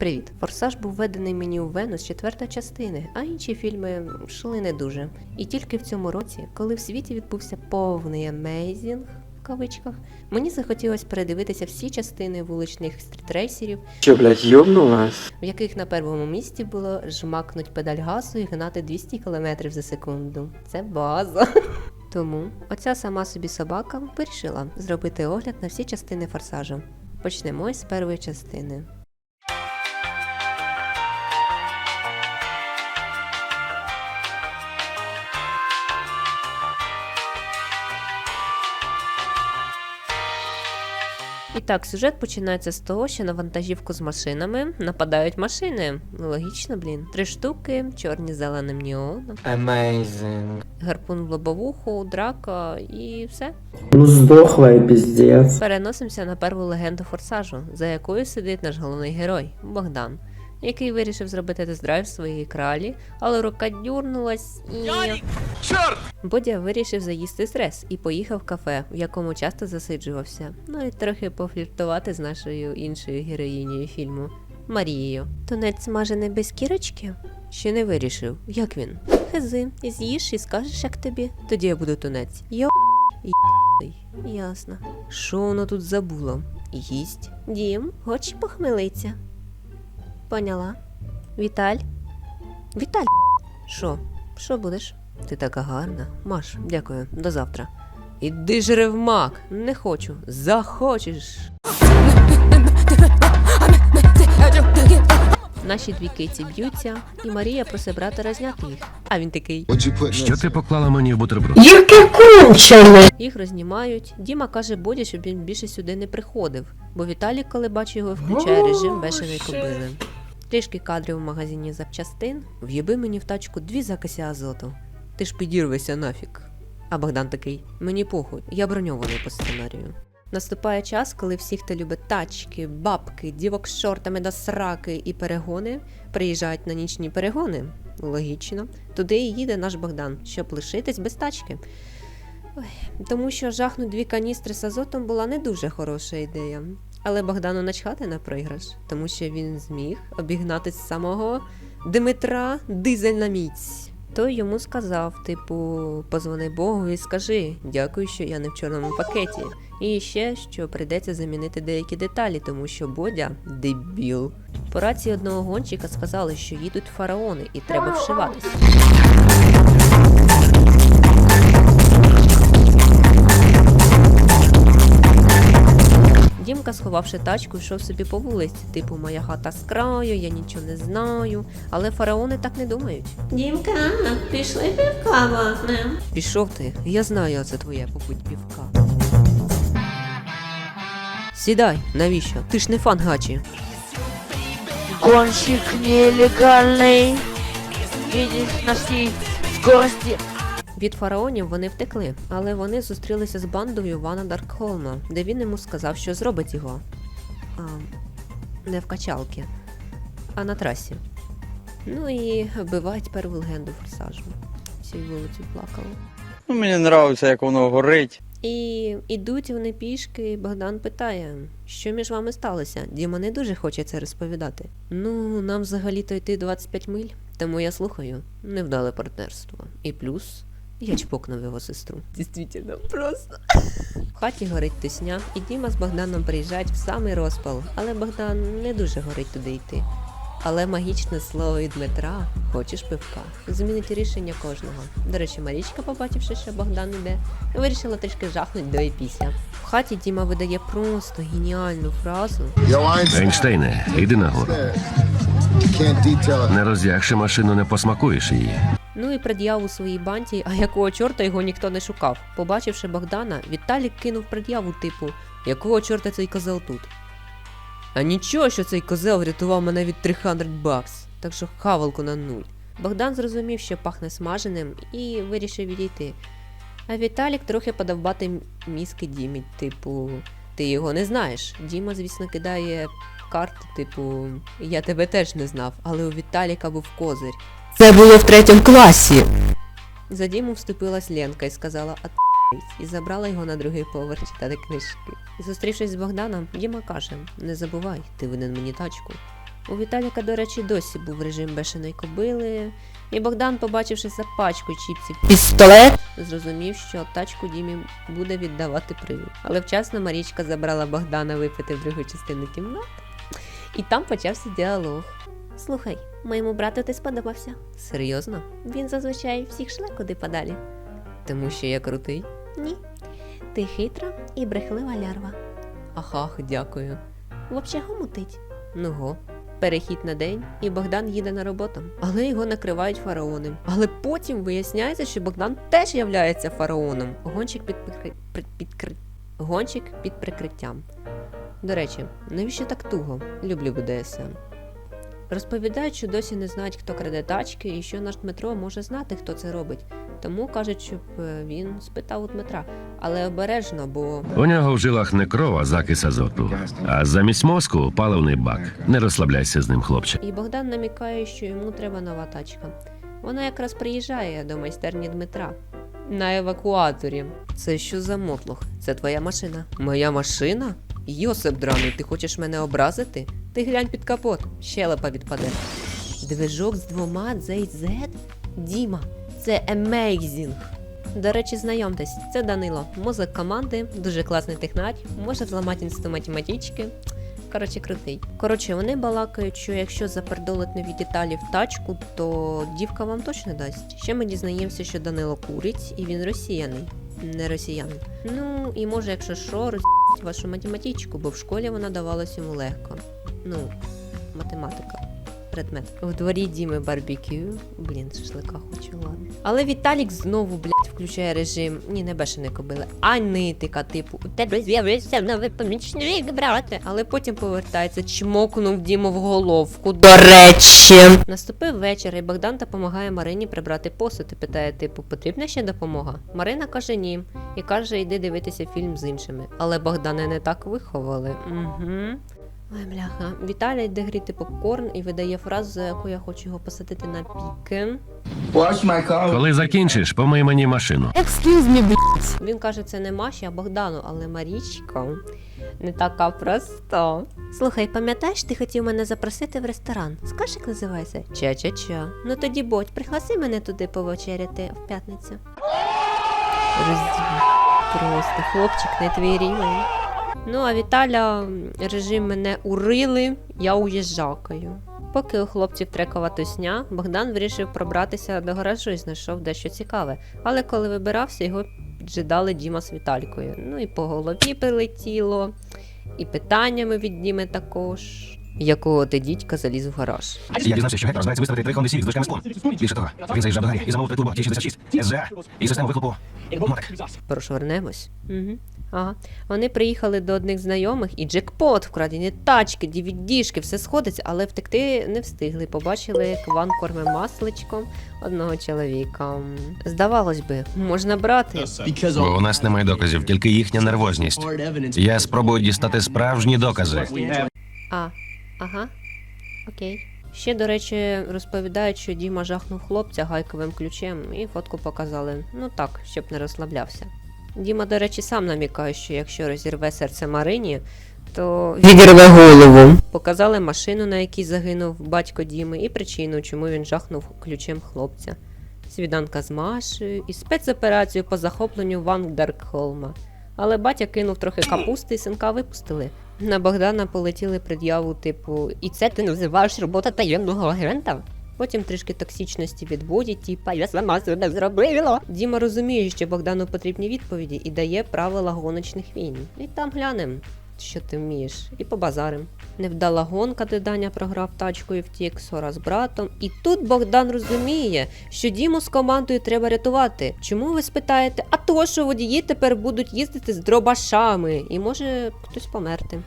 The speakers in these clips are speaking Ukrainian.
Привіт. Форсаж був введений мені у Вену з четвертої частини, а інші фільми йшли не дуже. І тільки в цьому році, коли в світі відбувся повний амейзінг в кавичках, мені захотілося передивитися всі частини вуличних стрітрейсерів, Че, блядь, ёбнулась? в яких на першому місці було жмакнуть педаль газу і гнати 200 км за секунду. Це база. Тому оця сама собі собака вирішила зробити огляд на всі частини форсажу. Почнемо з першої частини. Так, сюжет починається з того, що на вантажівку з машинами нападають машини. Ну, Логічно, блін. Три штуки, чорні з зеленим неоном, Amazing. гарпун в лобовуху, драка і все. Ну здохла і піздець. Переносимося на перву легенду форсажу, за якою сидить наш головний герой Богдан, який вирішив зробити тест-драйв своєї кралі, але рука дюрнулась і. Бодя вирішив заїсти стрес і поїхав в кафе, в якому часто засиджувався. Ну і трохи пофліртувати з нашою іншою героїнею фільму Марією. Тунець смажений без кірочки? Ще не вирішив. Як він? Хези, з'їж і скажеш, як тобі. Тоді я буду тунець. Йо. Ясно. Що воно тут забуло? Їсть. Дім, хочеш похмелиться? Поняла. Віталь? Віталь. Що? Що будеш? Ти така гарна. Маш, дякую, до завтра. Іди жри в мак. Не хочу. Захочеш. Наші дві киці б'ються, і Марія просить брата розняти їх. А він такий. Що ти поклала мені в бутерброд? Їх рознімають. Діма каже Боді, щоб він більше сюди не приходив, бо Віталік, коли бачить його, включає режим бешеної кобили. Трішки кадрів в магазині запчастин. В'єби мені в тачку дві закисі азоту. Ти ж підірвешся нафіг. А Богдан такий: мені похуй, я броньований по сценарію. Наступає час, коли всі, хто любить тачки, бабки, дівок з шортами до сраки і перегони, приїжджають на нічні перегони. Логічно. Туди і їде наш Богдан, щоб лишитись без тачки. Тому що жахнуть дві каністри з азотом була не дуже хороша ідея. Але Богдану начхати на програш, тому що він зміг обігнати самого Дмитра Дизель на міць. Той йому сказав, типу, позвони Богу і скажи, дякую, що я не в чорному пакеті. І ще, що прийдеться замінити деякі деталі, тому що Бодя дебіл. По рації одного гонщика сказали, що їдуть фараони і треба вшиватися. Дімка, тачку, йшов собі по вулиці, типу моя хата з краю, я нічого не знаю. Але фараони так не думають. Дімка, пішли півка вахнем. Пішов ти, я знаю, це твоє попить півка. Сідай, навіщо? Ти ж не фан гачі. Гонщик нелегальный. Видишь на всей скорости. Від фараонів вони втекли, але вони зустрілися з бандою Івана Даркхолма, де він йому сказав, що зробить його. А, не в качалки, а на трасі. Ну і вбивають перву легенду форсажу. Всі вулиці плакали. Ну, мені подобається, як воно горить. І ідуть вони пішки, і Богдан питає, що між вами сталося? Діма не дуже хоче це розповідати. Ну, нам взагалі-то йти 25 миль, тому я слухаю. Невдале партнерство. І плюс я чпокнув його сестру. Дійсно, просто. В хаті горить тисня, і Діма з Богданом приїжджають в самий розпал, але Богдан не дуже горить туди йти. Але магічне слово від Дмитра хочеш пивка. Змінить рішення кожного. До речі, Марічка, побачивши, що Богдан іде, вирішила трішки жахнуть до і після. В хаті Діма видає просто геніальну фразу. Ейнштейне, іди нагору. Не роздягши машину, не посмакуєш її. Ну і пред'яву своїй банді, а якого чорта його ніхто не шукав. Побачивши Богдана, Віталік кинув пред'яву типу, якого чорта цей козел тут. А нічого, що цей козел врятував мене від 300 бакс, так що хавалку на нуль. Богдан зрозумів, що пахне смаженим, і вирішив відійти. А Віталік трохи подовбати мізки Дімі, типу, ти його не знаєш. Діма, звісно, кидає карти, типу, я тебе теж не знав, але у Віталіка був козир. Це було в третьому класі. За Діму вступилась Ленка і сказала «Отъебись», і забрала його на другий поверх читати книжки. Зустрівшись з Богданом, Діма каже: Не забувай, ти винен мені тачку. У Віталіка, до речі, досі був режим бешеної кобили, і Богдан, побачивши за пачку чіпсів пістолет, зрозумів, що тачку Дімі буде віддавати привід. Але вчасно Марічка забрала Богдана випити в другу частину кімнати, і там почався діалог. Слухай, моєму брату ти сподобався. Серйозно? Він зазвичай всіх шле куди подалі. Тому що я крутий? Ні. Ти хитра і брехлива лярва. Ахах, дякую. Взагалі мутить. Ну го. Перехід на день, і Богдан їде на роботу. Але його накривають фараоном. Але потім виясняється, що Богдан теж являється фараоном. Гонщик під, прикри... при- підкри... Гонщик під прикриттям. До речі, навіщо так туго? Люблю БДСМ. Розповідають, що досі не знають, хто краде тачки, і що наш Дмитро може знати, хто це робить. Тому кажуть, щоб е, він спитав у Дмитра. Але обережно, бо У нього в жилах не кров, а закис азоту. А замість мозку паливний бак. Не розслабляйся з ним, хлопче. І Богдан намікає, що йому треба нова тачка. Вона якраз приїжджає до майстерні Дмитра. На евакуаторі. Це що за мотлох? Це твоя машина. Моя машина? Йосип драний, ти хочеш мене образити? Ти глянь під капот, щелепа відпаде. Движок з двома ZZ? Діма, це amazing. До речі, знайомтесь, це Данило, мозок команди, дуже класний технарь, може зламати інститут математички. Коротше, крутий. Коротше, вони балакають, що якщо запердолить нові деталі в тачку, то дівка вам точно дасть. Ще ми дізнаємося, що Данило курить, і він росіяний, не росіянин. Ну і може, якщо що, роз'їть вашу математичку, бо в школі вона давалась йому легко. Ну, математика. Предмет. В дворі Діми барбекю. Блін, шашлика хочу, ладно. Але Віталік знову, блядь, включає режим. Ні, не бешеної кобили, а нитика, типу, у тебе з'явився новий помічник, брате. Але потім повертається, чмокнув Діму в головку. До речі. Наступив вечір, і Богдан допомагає Марині прибрати посуд і питає, типу, потрібна ще допомога? Марина каже ні. І каже, йди дивитися фільм з іншими. Але Богдана не так виховали. Угу. Ой, бляха. Віталій йде гріти попкорн і видає фразу, за яку я хочу його посадити на піки. Коли закінчиш, помий мені машину. Він каже, це не Маші, а Богдану, але Марічка не така проста. Слухай, пам'ятаєш, ти хотів мене запросити в ресторан? Скажи, як називається? Ча-ча-ча. Ну тоді будь, пригласи мене туди повечеряти в п'ятницю. Розділ. Просто хлопчик не твій рівень. Ну, а Віталя режим мене урили, я уїжджакаю. Поки у хлопців трекова тусня, Богдан вирішив пробратися до гаражу і знайшов дещо цікаве. Але коли вибирався, його піджидали Діма з Віталькою. Ну і по голові прилетіло, і питаннями від Діми також. Якого ти дідька заліз в гараж? Я дізнався, що гектор збирається виставити три Honda Civic з дужками склон. Більше того, він заїжджав до Гарі і замовив турбо Т66, СЗА і систему вихлопу. Прошвернемось. Угу. Ага. Вони приїхали до одних знайомих і джекпот, вкрадені тачки, DVD-шки, все сходиться, але втекти не встигли. Побачили, як Ван корме масличком одного чоловіка. Здавалось би, можна брати. Бо у нас немає доказів, тільки їхня нервозність. Я спробую дістати справжні докази. А, ага. Окей. Ще, до речі, розповідають, що Діма жахнув хлопця гайковим ключем і фотку показали. Ну так, щоб не розслаблявся. Діма, до речі, сам намікає, що якщо розірве серце Марині, то відірве голову. Показали машину, на якій загинув батько Діми, і причину, чому він жахнув ключем хлопця. Свіданка з Машею і спецоперацію по захопленню Вандеркхолма. Але батя кинув трохи капусти і синка випустили. На Богдана полетіли пред'яву, типу, і це ти називаєш робота таємного агента? Потім трішки токсичності від Боді, типа я сама себе зробила. Діма розуміє, що Богдану потрібні відповіді і дає правила гоночних війн. І там глянем, що ти вмієш, і побазарим. Невдала гонка, де Даня програв тачку і втік ссора з братом. І тут Богдан розуміє, що Діму з командою треба рятувати. Чому ви спитаєте? А то, що водії тепер будуть їздити з дробашами, і може хтось померти.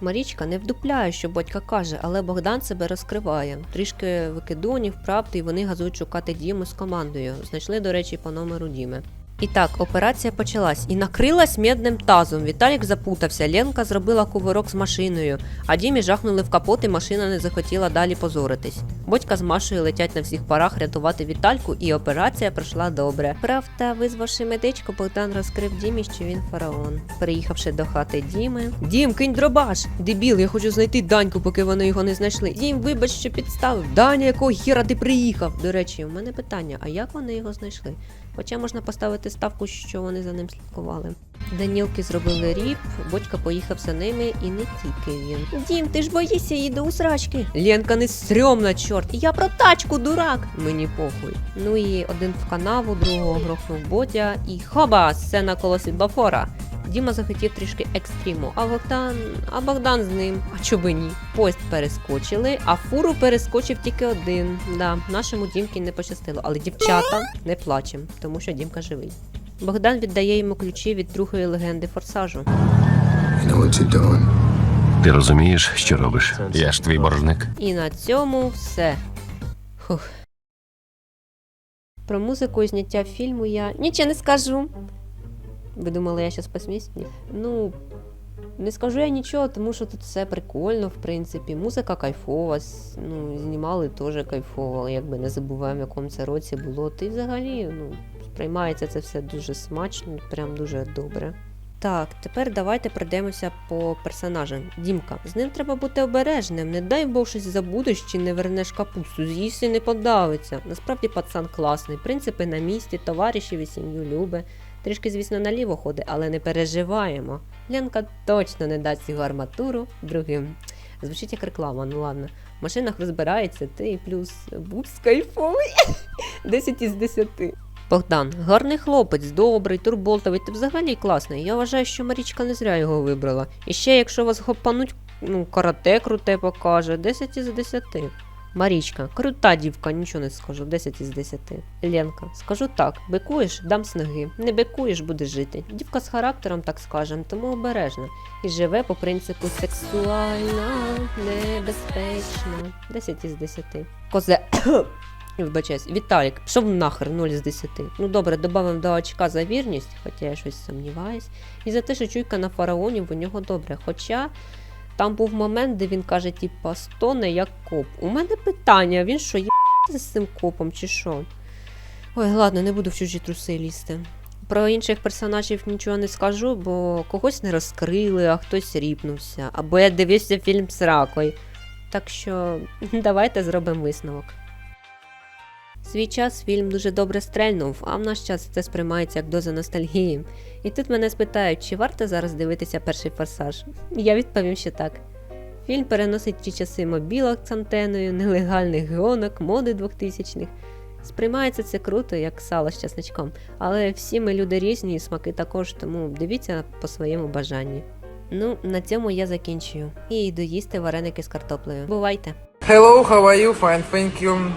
Марічка не вдупляє, що батька каже, але Богдан себе розкриває. Трішки викидонів, правди, і вони газують шукати Діму з командою. Знайшли, до речі, по номеру Діми. І так, операція почалась і накрилась медним тазом. Віталік запутався. Ленка зробила кувирок з машиною, а Дімі жахнули в капот, і машина не захотіла далі позоритись. Бодька з Машею летять на всіх парах рятувати Вітальку, і операція пройшла добре. Правда, визвавши медичку, Богдан розкрив Дімі, що він фараон. Приїхавши до хати Діми. Дім, кинь дробаш! Дебіл, я хочу знайти Даньку, поки вони його не знайшли. Дім, вибач, що підставив. Даня, якого хіра ти приїхав? До речі, у мене питання: а як вони його знайшли? Хоча можна поставити ставку, що вони за ним слідкували. Данілки зробили ріп, Бодька поїхав за ними, і не тільки він. Дім, ти ж боїшся її до усрачки. Ленка не стрьомна, чорт. Я про тачку, дурак. Мені похуй. Ну і один в канаву, другого грохнув Бодя, і хоба, сцена коло світлофора. Діма захотів трішки екстриму, а Богдан, а Богдан з ним. А чоби ні? Поїзд перескочили, а фуру перескочив тільки один. Да, нашому Дімки не пощастило, але дівчата не плачем, тому що Дімка живий. Богдан віддає йому ключі від другої легенди форсажу. Ти розумієш, що робиш? Я ж твій боржник. І на цьому все. Хух. Про музику і зняття фільму я нічого не скажу. Ви думали, я зараз посміюсь? Ні. Ну, не скажу я нічого, тому що тут все прикольно, в принципі. Музика кайфова, ну, знімали теж кайфово, якби не забуваємо, в якому це році було. Ти взагалі, ну, сприймається це все дуже смачно, прям дуже добре. Так, тепер давайте пройдемося по персонажам. Дімка, з ним треба бути обережним. Не дай Бог щось забудеш чи не вернеш капусту, з'їсть і не подавиться. Насправді пацан класний, принципи на місці, товаришів і сім'ю любе. Трішки, звісно, наліво ходить, але не переживаємо. Ленка точно не дасть його арматуру другим. Звучить як реклама, ну ладно. В машинах розбирається, ти і плюс букс кайфовий. 10 із 10. Богдан, гарний хлопець, добрий, турботовий, ти взагалі класний. Я вважаю, що Марічка не зря його вибрала. І ще, якщо вас гопануть, ну, карате круте покаже, 10 із 10. Марічка, крута дівка, нічого не скажу, 10 із 10. Ленка, скажу так, бикуєш, дам снаги. Не бикуєш, буде жити. Дівка з характером, так скажем, тому обережна. І живе по принципу сексуальна, небезпечна. 10 із 10. Козе. Вибачаюсь, Віталік, пішов нахер 0 з 10. Ну добре, додамо до очка за вірність, хоча я щось сумніваюсь. І за те, що чуйка на фараонів у нього добре. Хоча там був момент, де він каже, типа, стоне як коп. У мене питання, він що, є з цим копом чи що? Ой, ладно, не буду в чужі труси лізти. Про інших персонажів нічого не скажу, бо когось не розкрили, а хтось ріпнувся. Або я дивився фільм з ракою. Так що давайте зробимо висновок. Свій час фільм дуже добре стрельнув, а в наш час це сприймається як доза ностальгії. І тут мене спитають, чи варто зараз дивитися перший форсаж. Я відповім, що так. Фільм переносить ті часи мобілок з антеною, нелегальних гонок, моди 2000-х. Сприймається це круто, як сало з часничком, але всі ми люди різні, і смаки також, тому дивіться по своєму бажанні. Ну, на цьому я закінчую. І йду їсти вареники з картоплею. Бувайте! Hello, how are you? Fine, thank you.